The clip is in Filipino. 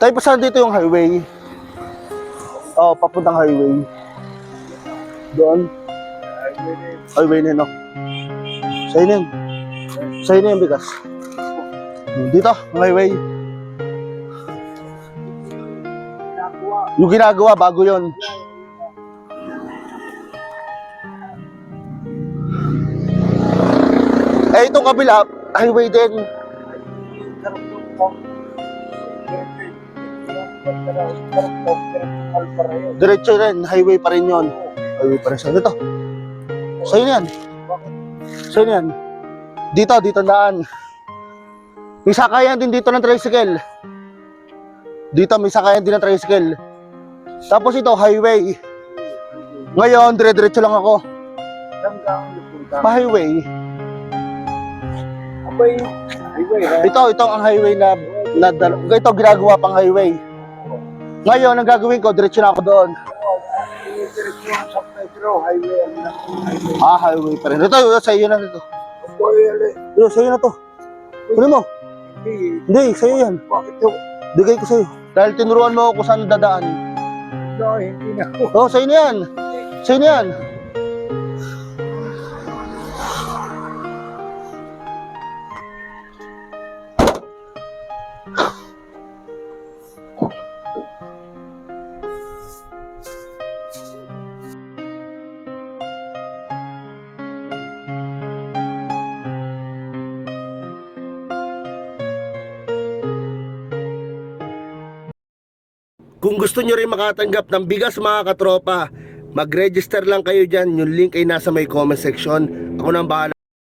Tayo pa dito yung highway? Oo, papuntang highway. Doon. Highway na no? Sa'yo na yun. Sa'yo na yun, bigas. Dito, ang highway. Yung ginagawa, bago yon. Eh, itong kabila, highway din. Diretso rin, highway pa rin yon. Highway pa rin siya. Dito. Sa'yo na yan. Sa'yo na yan. Dito, dito daan. May sakayan din dito ng tricycle. Dito may sakayan din ng tricycle. Tapos ito, highway. Ngayon, dire-diretso lang ako. Pa-highway. Ito, ito ang highway na, na ito ginagawa pang highway. Ngayon, ang gagawin ko, diretso na ako doon. Diretso ang San Pedro, highway. Ah, highway pa rin. Ito, ito, sa iyo na ito. Ito, sa iyo na to. Kunin mo. Hindi, sa iyo yan. bakit yung, Bigay ko sa iyo. Dahil tinuruan mo ako kung saan dadaan. no, hindi na ako. Oh, sa iyo na yan. Sa iyo na yan. Kung gusto nyo rin makatanggap ng bigas mga katropa, mag-register lang kayo dyan. Yung link ay nasa may comment section. Ako nang bahala.